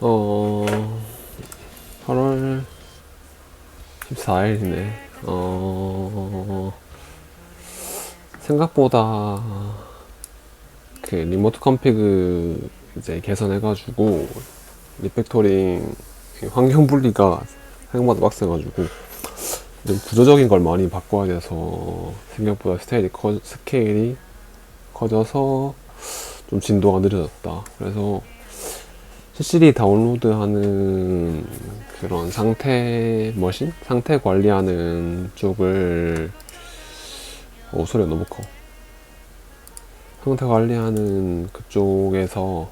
어, 8월 14일이네. 어, 생각보다 그 리모트 컴피그 이제 개선해가지고 리팩토링 환경 분리가 생각보다 빡세가지고 좀 구조적인 걸 많이 바꿔야 돼서 생각보다 스케일이, 커, 스케일이 커져서 좀 진도가 느려졌다. 그래서 CCD 다운로드하는 그런 상태 머신? 상태 관리하는 쪽을 오 소리가 너무 커 상태 관리하는 그쪽에서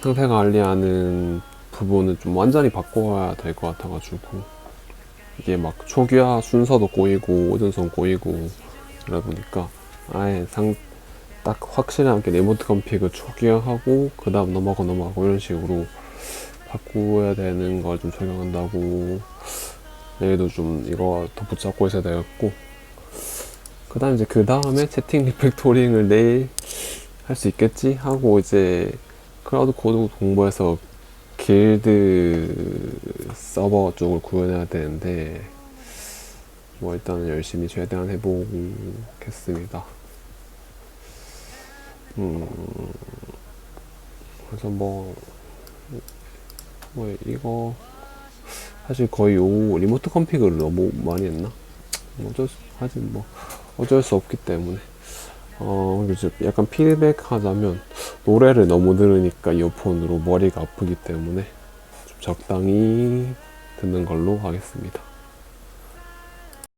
상태 관리하는 부분은 좀 완전히 바꿔야 될 것 같아가지고 이게 막 초기화 순서도 꼬이고 오전선 꼬이고 그러다 보니까 아예 상 딱 확실하게 리모트 컴피그 초기화하고 그 다음 넘어가 넘어가고 이런 식으로 바꾸어야 되는 걸 좀 적용한다고 내일도 좀 이거 더 붙잡고 있어야 되겠고 그 다음 이제 그 다음에 채팅 리팩토링을 내일 할 수 있겠지 하고 이제 클라우드 코드 공부해서 길드 서버 쪽을 구현해야 되는데 뭐 일단은 열심히 최대한 해보겠습니다. 음, 그래서 뭐, 뭐, 이거, 사실 거의 요 리모트 컴피그를 너무 많이 했나? 뭐 어쩔 수, 하진 뭐, 어쩔 수 없기 때문에. 어, 이제 약간 피드백 하자면, 노래를 너무 들으니까 이어폰으로 머리가 아프기 때문에, 좀 적당히 듣는 걸로 하겠습니다.